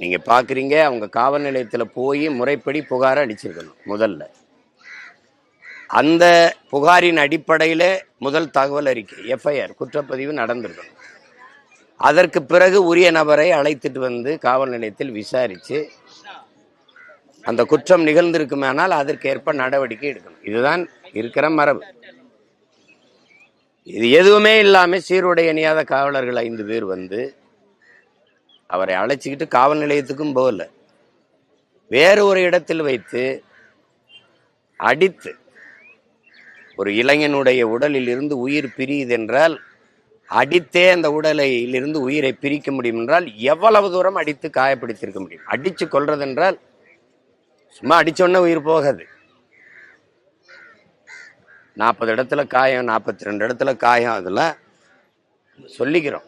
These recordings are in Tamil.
நீங்க பாக்குறீங்க அவங்க காவல் நிலையத்துல போய் முறைப்படி புகார் அடிச்சிருக்கணும் முதல்ல. அந்த புகாரின் அடிப்படையில முதல் தகவல் அறிக்கை எஃப்ஐஆர் குற்றப்பதிவு நடந்திருக்கணும். அதற்கு பிறகு உரிய நபரை அழைத்துட்டு வந்து காவல் நிலையத்தில் விசாரித்து அந்த குற்றம் நிகழ்ந்திருக்குமானால் அதற்கேற்ப நடவடிக்கை எடுக்கணும். இதுதான் இருக்கிற மரபு. இது எதுவுமே இல்லாம சீருடை அணியாத காவலர்கள் ஐந்து பேர் வந்து அவரை அழைச்சிக்கிட்டு காவல் நிலையத்துக்கும் போகல. வேறு ஒரு இடத்தில் வைத்து அடித்து ஒரு இளைஞனுடைய உடலில் இருந்து உயிர் பிரியுது என்றால் அடித்தே அந்த உடலில் இருந்து உயிரை பிரிக்க முடியும் என்றால் எவ்வளவு தூரம் அடித்து காயப்படுத்தியிருக்க முடியும்? அடித்து கொல்றது என்றால் சும்மா அடிச்சோன்னே உயிர் போகாது. நாற்பது இடத்துல காயம் நாற்பத்தி ரெண்டு இடத்துல காயம் அதெல்லாம் சொல்லிக்கிறோம்.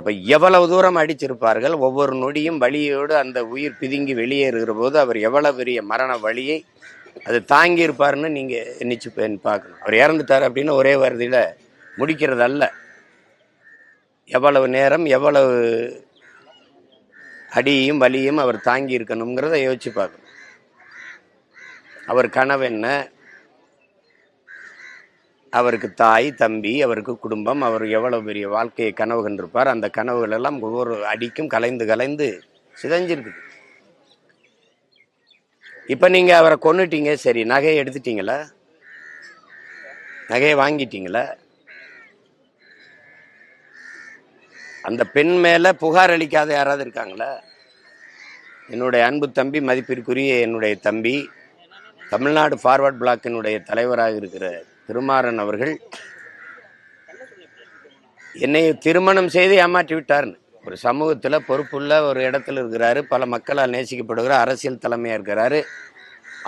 அப்போ எவ்வளவு தூரம் அடிச்சிருப்பார்கள்? ஒவ்வொரு நொடியும் வலியோடு அந்த உயிர் பிதுங்கி வெளியேறுகிற போது அவர் எவ்வளவு பெரிய மரண வழியை அது தாங்கி இருப்பாருன்னு நீங்க பார்க்கணும். அவர் இறந்துட்டார் அப்படின்னு ஒரே வருதியில முடிக்கிறது அல்ல எவ்வளவு நேரம் எவ்வளவு அடியையும் வலியும் அவர் தாங்கி இருக்கணுங்கிறத யோசிச்சு பார்க்கணும். அவர் கனவு என்ன? அவருக்கு தாய் தம்பி அவருக்கு குடும்பம் அவர் எவ்வளோ பெரிய வாழ்க்கையை கனவு கண்டிருப்பார் அந்த கனவுகளெல்லாம் ஒவ்வொரு அடிக்கும் கலைந்து கலைந்து சிதைஞ்சிருக்குது. இப்போ நீங்கள் அவரை கொண்டுட்டீங்க சரி நகையை எடுத்துட்டீங்களா? நகையை வாங்கிட்டீங்களா? அந்த பெண் மேலே புகார் அளிக்காத யாராவது இருக்காங்களா? என்னுடைய அன்பு தம்பி மதிப்பிற்குரிய என்னுடைய தம்பி தமிழ்நாடு ஃபார்வர்ட் பிளாக்கினுடைய தலைவராக இருக்கிற திருமாறன் அவர்கள் என்னை திருமணம் செய்து ஏமாற்றி விட்டார்னு. ஒரு சமூகத்தில் பொறுப்புள்ள ஒரு இடத்துல இருக்கிறாரு பல மக்களால் நேசிக்கப்படுகிற அரசியல் தலைமையாக இருக்கிறாரு.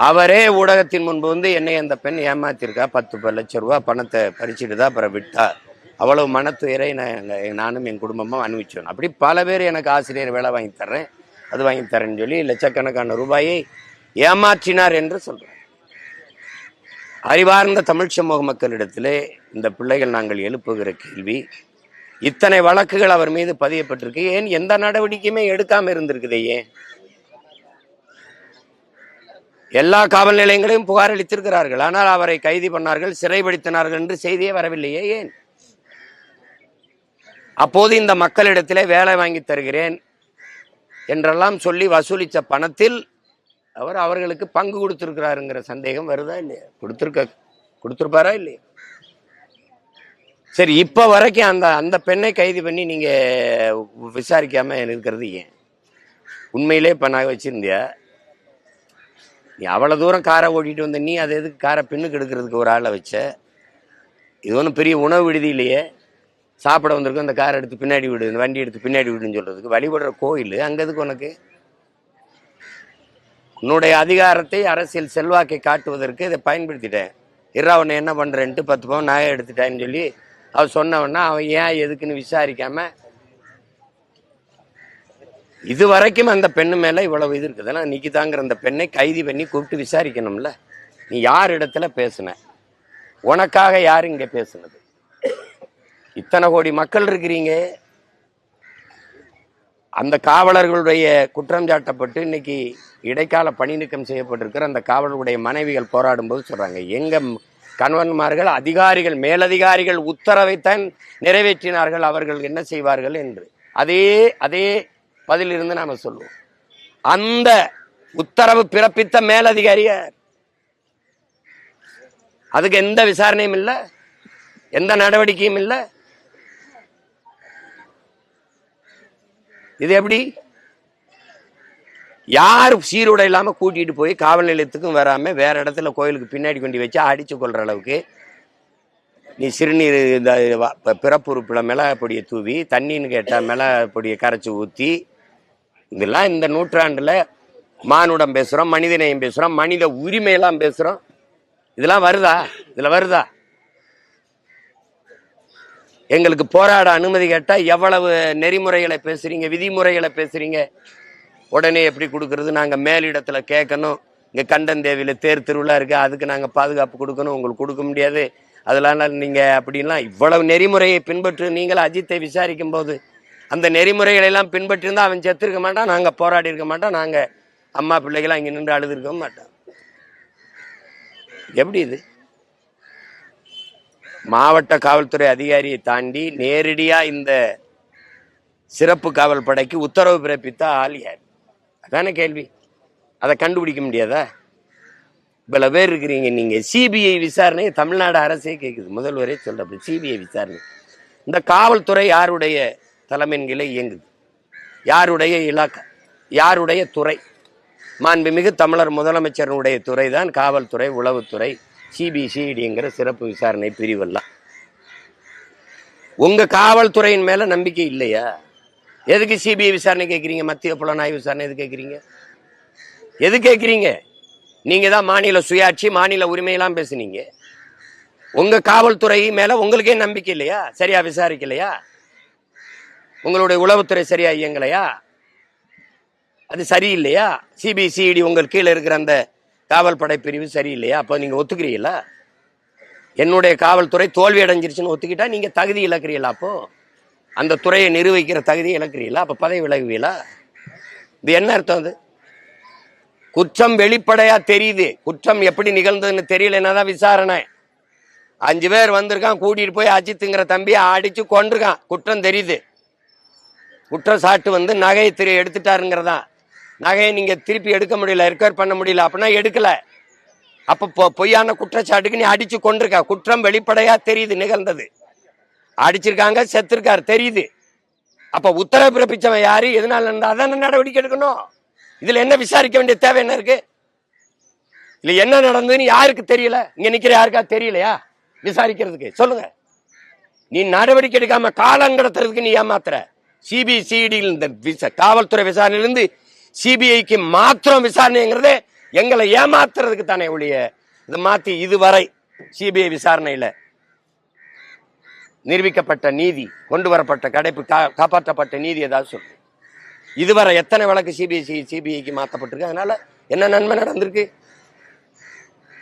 அவரே ஊடகத்தின் முன்பு வந்து என்னை அந்த பெண் ஏமாத்திருக்கா பத்து லட்சம் ரூபா பணத்தை பறிச்சுட்டு தான் அப்புறம் விட்டா. அவ்வளவு மனத்துயரை நான் நானும் என் குடும்பமும் அனுபவிச்சோம். அப்படி பல பேர் எனக்கு ஆசிரியர் வேலை வாங்கி தர்றேன் அது வாங்கி தரேன்னு சொல்லி லட்சக்கணக்கான ரூபாயை ஏமாற்றினார் என்று சொல்கிறேன் அறிவார்ந்த தமிழ் சமூக மக்களிடத்திலே இந்த பிள்ளைகள் நாங்கள் எழுப்புகிற கேள்வி இத்தனை வழக்குகள் அவர் மீது பதியப்பட்டிருக்கு ஏன் எந்த நடவடிக்கையுமே எடுக்காம இருந்திருக்குதே ஏன்? எல்லா காவல் நிலையங்களையும் புகார் அளித்திருக்கிறார்கள் ஆனால் அவரை கைது பண்ணார்கள் சிறைப்படுத்தினார்கள் என்று செய்தியே வரவில்லையே ஏன்? அப்போது இந்த மக்களிடத்திலே வேலை வாங்கி தருகிறேன் என்றெல்லாம் சொல்லி வசூலித்த பணத்தில் அவர் அவர்களுக்கு பங்கு கொடுத்துருக்கிறாருங்கிற சந்தேகம் வருதா இல்லையா? கொடுத்துருக்க கொடுத்துருப்பாரா இல்லையா? சரி இப்போ வரைக்கும் அந்த அந்த பெண்ணை கைது பண்ணி நீங்கள் விசாரிக்காம இருக்கிறது ஏன்? உண்மையிலே இப்போ நான் வச்சுருந்தியா? நீ அவ்வளோ தூரம் காரை ஓட்டிட்டு வந்த நீ அதை எதுக்கு காரை பின்னுக்கு எடுக்கிறதுக்கு ஒரு ஆளை வச்ச? இது ஒன்றும் பெரிய உணவு விடுதி இல்லையே. சாப்பிட வந்திருக்கும் அந்த காரை எடுத்து பின்னாடி விடு இந்த வண்டி எடுத்து பின்னாடி விடுன்னு சொல்கிறதுக்கு வழிபடுற கோயில் அங்கே எதுக்கு உனக்கு? உன்னுடைய அதிகாரத்தை அரசியல் செல்வாக்கை காட்டுவதற்கு இதை பயன்படுத்திட்டேன். இரா உன்னை என்ன பண்ணுறேன்ட்டு பத்து பவுன் நகை எடுத்துட்டேன்னு சொல்லி அவர் சொன்னவன்னா அவன் ஏன் எதுக்குன்னு விசாரிக்காம இது வரைக்கும் அந்த பெண்ணு மேலே இவ்வளவு இது இருக்குதுன்னா நிக்கிதாங்கிற அந்த பெண்ணை கைது பண்ணி கூப்பிட்டு விசாரிக்கணும்ல. நீ யார் இடத்துல பேசுன? உனக்காக யார் இங்கே பேசுனது? இத்தனை கோடி மக்கள் இருக்கிறீங்க. அந்த காவலர்களுடைய குற்றம் சாட்டப்பட்டு இன்னைக்கு இடைக்கால பணி நீக்கம் செய்யப்பட்டிருக்கிற அந்த காவலர்களுடைய மனைவிகள் போராடும் போது சொல்றாங்க. எங்க கணவன்மார்கள் அதிகாரிகள் மேலதிகாரிகள் உத்தரவைத்தான் நிறைவேற்றினார்கள் அவர்கள் என்ன செய்வார்கள் என்று. அதே அதே பதிலிருந்து நாம சொல்லுவோம். அந்த உத்தரவு பிறப்பித்த மேலதிகாரியார் அதுக்கு எந்த விசாரணையும் இல்லை எந்த நடவடிக்கையும் இல்லை இது எப்படி? யார் சீருடை இல்லாமல் கூட்டிகிட்டு போய் காவல் நிலையத்துக்கும் வராமல் வேற இடத்துல கோயிலுக்கு பின்னாடி கொண்டு வச்சு அடித்து கொள்கிற அளவுக்கு நீ சிறுநீர் இந்த வ- ப- மிளகா பொடியை தூவி தண்ணின்னு கேட்டால் மிளகா பொடியை கரைச்சி ஊற்றி இதெல்லாம் இந்த நூற்றாண்டில் மானுடம் பேசுகிறோம் மனிதநேயம் பேசுகிறோம் மனித உரிமையெல்லாம் பேசுகிறோம் இதெல்லாம் வருதா? இதில் வருதா? எங்களுக்கு போராட அனுமதி கேட்டால் எவ்வளவு நெறிமுறைகளை பேசுகிறீங்க விதிமுறைகளை பேசுகிறீங்க உடனே எப்படி கொடுக்கறது? நாங்கள் மேலிடத்தில் கேட்கணும். இங்க கண்டந்தேவியில தேர் திருவிழா இருக்குது அதுக்கு நாங்கள் பாதுகாப்பு கொடுக்கணும். உங்களுக்கு கொடுக்க முடியாது. அதெல்லாம் நீங்கள் அப்படின்லாம் இவ்வளவு நெறிமுறையை பின்பற்று நீங்கள் அஜித்தை விசாரிக்கும் போது அந்த நெறிமுறைகளை எல்லாம் பின்பற்றிருந்தால் அவன் செத்துருக்க மாட்டான் நாங்கள் போராடி இருக்க மாட்டோம் நாங்கள் அம்மா பிள்ளைகளாம் இங்கே நின்று அழுதுருக்க மாட்டோம். எப்படி இது? மாவட்ட காவல்துறை அதிகாரியை தாண்டி நேரடியாக இந்த சிறப்பு காவல் படைக்கு உத்தரவு பிறப்பித்த ஆள் யார்? அதானே கேள்வி. அதை கண்டுபிடிக்க முடியாதா? இவ்வளோ பேர் இருக்கிறீங்க நீங்கள் சிபிஐ விசாரணை தமிழ்நாடு அரசே கேட்குது முதல்வரே சொல்கிறப்ப சிபிஐ விசாரணை. இந்த காவல்துறை யாருடைய தலைமையின் கீழே இயங்குது? யாருடைய இலாக்கா? யாருடைய துறை? மாண்புமிகு தமிழர் முதலமைச்சருடைய துறை தான் காவல்துறை உளவுத்துறை. சிபிசிஐடிங்கிற சிறப்பு விசாரணை பிரிவெல்லாம் உங்க காவல்துறையின் மேல நம்பிக்கை இல்லையா? எதுக்கு சிபிஐ விசாரணை கேட்குறீங்க மத்திய புலனாய்வு விசாரணை எது கேட்குறீங்க எது கேட்குறீங்க நீங்க தான் மாநில சுயாட்சி மாநில உரிமையெல்லாம் பேசுனீங்க. உங்க காவல்துறை மேல உங்களுக்கே நம்பிக்கை இல்லையா? சரியா விசாரிக்கலையா? உங்களுடைய உளவுத்துறை சரியா இயங்கலையா? அது சரியில்லையா? சிபிசிஐடி உங்கள் கீழே இருக்கிற அந்த காவல் படை பிரிவு சரியில்லையா? அப்போ நீங்கள் ஒத்துக்கிறீங்களா? என்னுடைய காவல்துறை தோல்வி அடைஞ்சிருச்சுன்னு ஒத்துக்கிட்டா நீங்கள் தகுதி இழக்கிறீங்களா அப்போ? அந்த துறையை நிர்வகிக்கிற தகுதியை இழக்கிறீங்களா? அப்போ பதவி விலகுவீங்களா? இது என்ன அர்த்தம் அது? குற்றம் வெளிப்படையா தெரியுது. குற்றம் எப்படி நிகழ்ந்ததுன்னு தெரியலன்னா தான் விசாரணை. அஞ்சு பேர் வந்திருக்கான் கூட்டிகிட்டு போய் அஜித்துங்கிற தம்பியை அடித்து கொண்டிருக்கான் குற்றம் தெரியுது. குற்றச்சாட்டு வந்து நகையை திரு எடுத்துட்டாருங்கிறதான் நகையை நீங்க திருப்பி எடுக்க முடியல ரிக்கவர் பண்ண முடியல அப்படின்னா எடுக்கல. அப்போ பொ- பொய்யான குற்றச்சாட்டுக்கு நீ அடிச்சு கொண்டிருக்க குற்றம் வெளிப்படையா தெரியுது நிகழ்ந்தது. அடிச்சிருக்காங்க செத்துருக்காரு தெரியுது. அப்ப உத்தரவு பிறப்பிச்சவன் யாரு? எதனால இருந்தா அதான நடவடிக்கை எடுக்கணும்? இதுல என்ன விசாரிக்க வேண்டிய தேவை என்ன இருக்கு? இல்ல என்ன நடந்ததுன்னு யாருக்கு தெரியல? இங்க நிக்கிற யாருக்கா தெரியலையா? விசாரிக்கிறதுக்கு. சொல்லுங்க. நீ நடவடிக்கை எடுக்காம காலம் கடத்துறதுக்கு நீ ஏமாத்துற. சிபிசிடி இந்த காவல்துறை விசாரணையிலிருந்து சிபிஐக்கு மாத்திரம் விசாரணைங்கிறதே எங்களை ஏமாத்துறதுக்கு தானே ஒழிய. இது மாத்தி இதுவரை சிபிஐ விசாரணையில நிரூபிக்கப்பட்ட நீதி கொண்டு வரப்பட்ட கடைப்பு கா- காப்பாற்றப்பட்ட நீதி ஏதாவது சொல்லு. இதுவரை எத்தனை வழக்கு சிபிஎஸ்சி சிபிஐக்கு மாற்றப்பட்டிருக்கு அதனால என்ன நன்மை நடந்திருக்கு?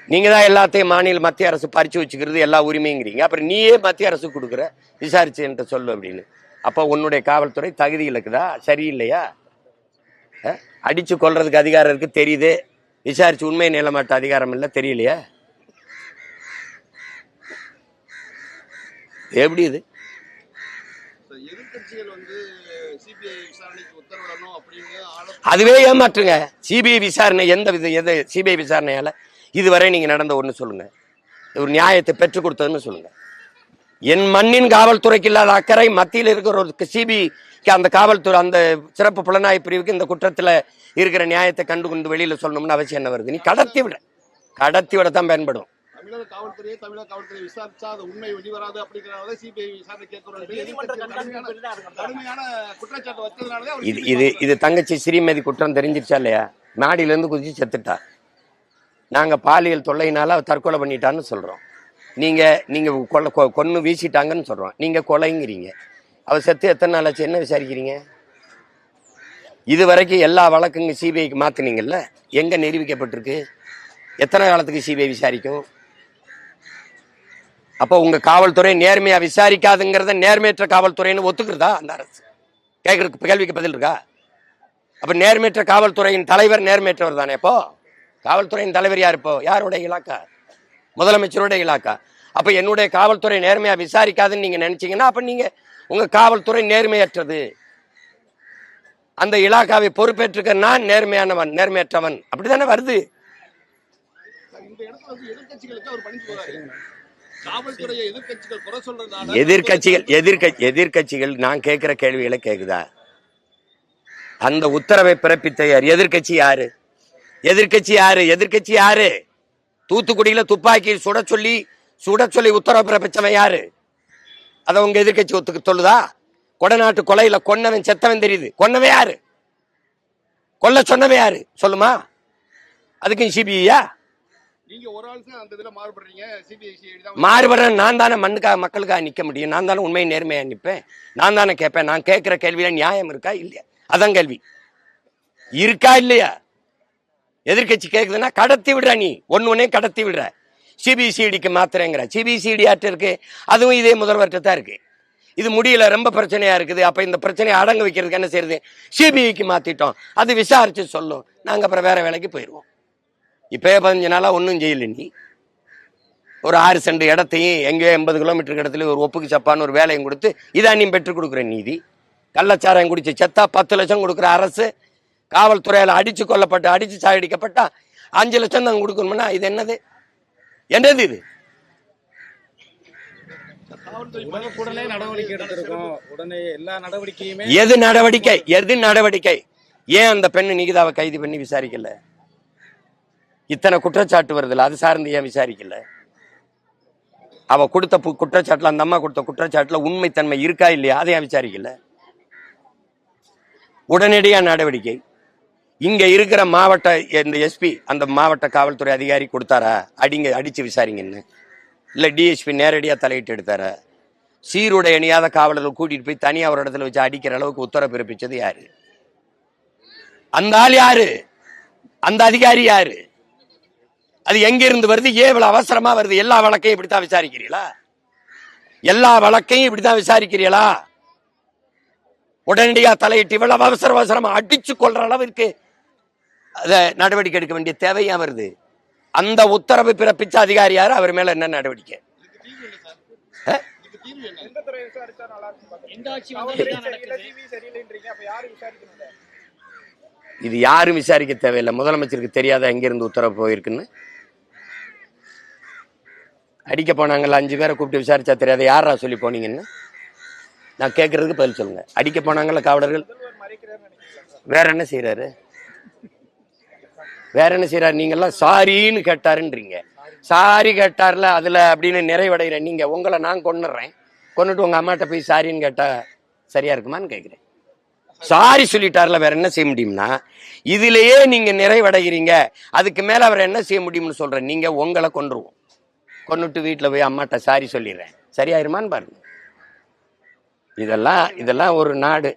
நீங்க தான் எல்லாத்தையும் மாநில மத்திய அரசு பறிச்சு வச்சுக்கிறது எல்லா உரிமைங்கிறீங்க. அப்புறம் நீயே மத்திய அரசு கொடுக்குற விசாரிச்சு என்கிட்ட சொல்லு அப்படின்னு. அப்போ உன்னுடைய காவல்துறை தகுதி இருக்குதா சரியில்லையா? அடிச்சு கொல்றதுக்கு அதிகாரம் இருக்கு தெரியுது. விசாரிச்சு உண்மை நிலமாட்ட அதிகாரம் இல்லை தெரியலையா. எப்படி இது? சிபிஐ அதுவே ஏமாற்றுங்க. சிபிஐ விசாரணை எந்த வித எது சிபிஐ விசாரணையால இதுவரை நீங்க நடந்த ஒண்ணு சொல்லுங்க. ஒரு நியாயத்தை பெற்றுக் கொடுத்ததுன்னு சொல்லுங்க. என் மண்ணின் காவல்துறைக்கு இல்லாத அக்கறை மத்தியில் இருக்கிற ஒரு சிபிக்கு அந்த காவல்துறை அந்த சிறப்பு புலனாய்வு பிரிவுக்கு இந்த குற்றத்துல இருக்கிற நியாயத்தை கண்டு கொண்டு வெளியில சொல்லணும்னு அவசியம் என்ன வருது? நீ கடத்தி விட. கடத்தி விட தான் பயன்படும். தமிழக காவல்துறையை தமிழக காவல்துறை விசாரிச்சா அது உண்மை வெளிவராது அப்படிங்கறத சிபிஐ விசாரணை கேட்கிறோம். என்று நீதிமன்ற எதிர்க்கட்சிகள் கடுமையான கடுமையான குற்றச்சாட்டு வச்சதுனாலதான் அவர் இது இது இது தங்கச்சி ஸ்ரீமதி குற்றம் தெரிஞ்சிருச்சா இல்லையா? நாடியில இருந்து குதிச்சு செத்துட்டா. நாங்க பாலியல் தொல்லையினால அவ தற்கொலை பண்ணிட்டான்னு சொல்றோம். நீங்க நீங்க கொலை கொ- கொன்னு வீசிட்டாங்கன்னு சொல்றோம். நீங்க கொலைங்கிறீங்க. அவர் செத்து எத்தனை நாள் ஆச்சு? என்ன விசாரிக்கிறீங்க? இது வரைக்கும் எல்லா வழக்குங்க சிபிஐக்கு மாற்றினீங்கல்ல எங்கே நிரூபிக்கப்பட்டிருக்கு? எத்தனை காலத்துக்கு சிபிஐ விசாரிக்கும்? அப்போ உங்கள் காவல்துறை நேர்மையாக விசாரிக்காதுங்கிறத நேர்மையற்ற காவல்துறைன்னு ஒத்துக்கிறதா அந்த அரசு? கேட்குறதுக்கு கேள்விக்கு பதில் இருக்கா? அப்போ நேர்மையற்ற காவல்துறையின் தலைவர் நேர்மையற்றவர் தானே இப்போ காவல்துறையின் தலைவர் யார் இப்போ? யாருடைய இலாக்கா? முதலமைச்சருடைய இலாக்கா? அப்போ என்னுடைய காவல்துறை நேர்மையாக விசாரிக்காதுன்னு நீங்கள் நினச்சிங்கன்னா அப்போ நீங்கள் உங்க காவல்துறை நேர்மையற்றது. அந்த இலாக்காவை பொறுப்பேற்றுக்க நான் நேர்மையானவன் நேர்மையற்றவன். அப்படிதானே வருது? எதிர்கட்சிகள் எதிர்கட்சி எதிர்கட்சிகள் எதிர்க்கட்சிகள் எதிர்க்கட்சிகள் நான் கேட்கிற கேள்விகளை கேக்குதா? அந்த உத்தரவை பிறப்பித்த யார்? எதிர்க்கட்சி யாரு? எதிர்க்கட்சி யாரு? எதிர்கட்சி யாரு? தூத்துக்குடியில துப்பாக்கி சுட சொல்லி சுட சொல்லி உத்தரவு பிறப்பிச்சவன் யாரு? அத உங்க எதிர்க்கட்சி ஒத்துக்க சொல்லுதா? கொடநாட்டு கொலையில கொன்னவன் செத்தவன் தெரியுது. கொன்னவன் யாரு? கொல்ல சொன்னவன் யாரு? சொல்லுமா? அதுக்கும் சிபிஐயா? நீங்க ஒரு ஆள் தான் அந்த இதுல மாறுபடுறீங்க. சிபிஐ தான் மாறுபடுற நான் தானே மண்ணுக்காக மக்களுக்காக நிக்க முடியும். நான் தானே உண்மை நேர்மையா நிப்பேன். நான் தானே கேட்பேன். நான் கேட்கிற கேள்வியில நியாயம் இருக்கா இல்லையா? அதான் கேள்வி. இருக்கா இல்லையா? எதிர்க்கட்சி கேக்குதுன்னா கடத்தி விடுற நீ. ஒன்னு ஒன்னே கடத்தி விடுற. சிபிசிடிக்கு மாத்திரங்கிற. சிபிசிடி ஆட்டு இருக்கு? அதுவும் இதே முதல்வர்கிட்ட தான் இருக்கு. இது முடியல ரொம்ப பிரச்சனையா இருக்குது. அப்ப இந்த பிரச்சனையை அடங்க வைக்கிறதுக்கு என்ன செய்யுது சிபிஐக்கு மாத்திட்டோம். அது விசாரிச்சு சொல்லும். நாங்க அப்புறம் வேற வேலைக்கு போயிடுவோம் இப்பயே பதினஞ்சு நாளா ஒன்றும் செய்யல நீ. ஒரு ஆறு சென்ட் இடத்தையும் எங்கேயோ எண்பது கிலோமீட்டருக்கு இடத்துல ஒரு ஒப்புக்கு சப்பான்னு ஒரு வேலையும் கொடுத்து இதான் நீ பெற்றுக் கொடுக்குற நீதி. கள்ளச்சாராயம் குடிச்சு செத்தா பத்து லட்சம் கொடுக்குற அரசு காவல்துறையால் அடிச்சு கொல்லப்பட்டு அடிச்சு சாகடிக்கப்பட்டா அஞ்சு லட்சம் தான் கொடுக்கணும்னா இது என்னது? என்னது இது? எது நடவடிக்கை? எது நடவடிக்கை? ஏன் அந்த பெண்ணு நிகிதாவை கைது பண்ணி விசாரிக்கல? இத்தனை குற்றச்சாட்டு வருதுல்ல அது சார்ந்து ஏன் விசாரிக்கல? அவ கொடுத்த குற்றச்சாட்டுல அந்த அம்மா கொடுத்த குற்றச்சாட்டுல உண்மைத்தன்மை இருக்கா இல்லையா? அதை ஏன் விசாரிக்கல? உடனடியா நடவடிக்கை. இங்க இருக்கிற மாவட்ட இந்த எஸ்பி அந்த மாவட்ட காவல்துறை அதிகாரி கொடுத்தாரா? அடிங்க அடிச்சு விசாரிங்கன்னு இல்ல டிஎஸ்பி நேரடியா தலையிட்டு எடுத்தாரா? சீருடை அணியாத காவலர்கள் கூட்டிட்டு போய் தனியா ஒரு இடத்துல வச்சு அடிக்கிற அளவுக்கு உத்தரவு பிறப்பிச்சது யாரு? அந்த ஆள் யாரு? அந்த அதிகாரி யாரு? அது எங்க இருந்து வருது? ஏன் இவ்வளவு அவசரமா வருது? எல்லா வழக்கையும் இப்படித்தான் விசாரிக்கிறீங்களா எல்லா வழக்கையும் இப்படித்தான் விசாரிக்கிறீங்களா உடனடியா தலையிட்டு இவ்வளவு அவசர அவசரமா அடிச்சு கொள்ற அளவிற்கு அத நடவடிக்கை எடுக்க வேண்டிய தேவையா வருது? அந்த உத்தரவு பிறப்பிச்ச அதிகாரி யாரு? அவர் மேல என்ன நடவடிக்கை? இது யாரும் விசாரிக்க தேவையில்லை. முதலமைச்சருக்கு தெரியாத எங்கிருந்து உத்தரவு போயிருக்குன்னு? அடிக்க போனாங்கல்ல அஞ்சு பேரை கூப்பிட்டு விசாரிச்சா தெரியாத? யாரா சொல்லி போனீங்கன்னு? நான் கேட்கறதுக்கு பதில் சொல்லுங்க. அடிக்க போனாங்கல்ல காவலர்கள். வேற என்ன செய்யறாரு வேற என்ன செய்யறாரு நீங்கெல்லாம் சாரின்னு கேட்டாருன்றீங்க. சாரி கேட்டார்ல அதுல அப்படின்னு நிறைவடைகிற நீங்க உங்களை நான் கொண்டுடுறேன் கொண்டுட்டு உங்க அம்மாட்ட போய் சாரின்னு கேட்டா சரியா இருக்குமான்னு கேட்குறேன் சாரி சொல்லிட்டார்ல வேற என்ன செய்ய முடியும்னா இதுலயே நீங்க நிறைவடைகிறீங்க. அதுக்கு மேல அவர் என்ன செய்ய முடியும்னு சொல்றேன். நீங்க உங்களை கொண்டுருவோம் கொண்டுட்டு வீட்டில் போய் அம்மாட்ட சாரி சொல்லிடுறேன். சரியாயிருமான்னு பாருங்க. இதெல்லாம் இதெல்லாம் ஒரு நாடு.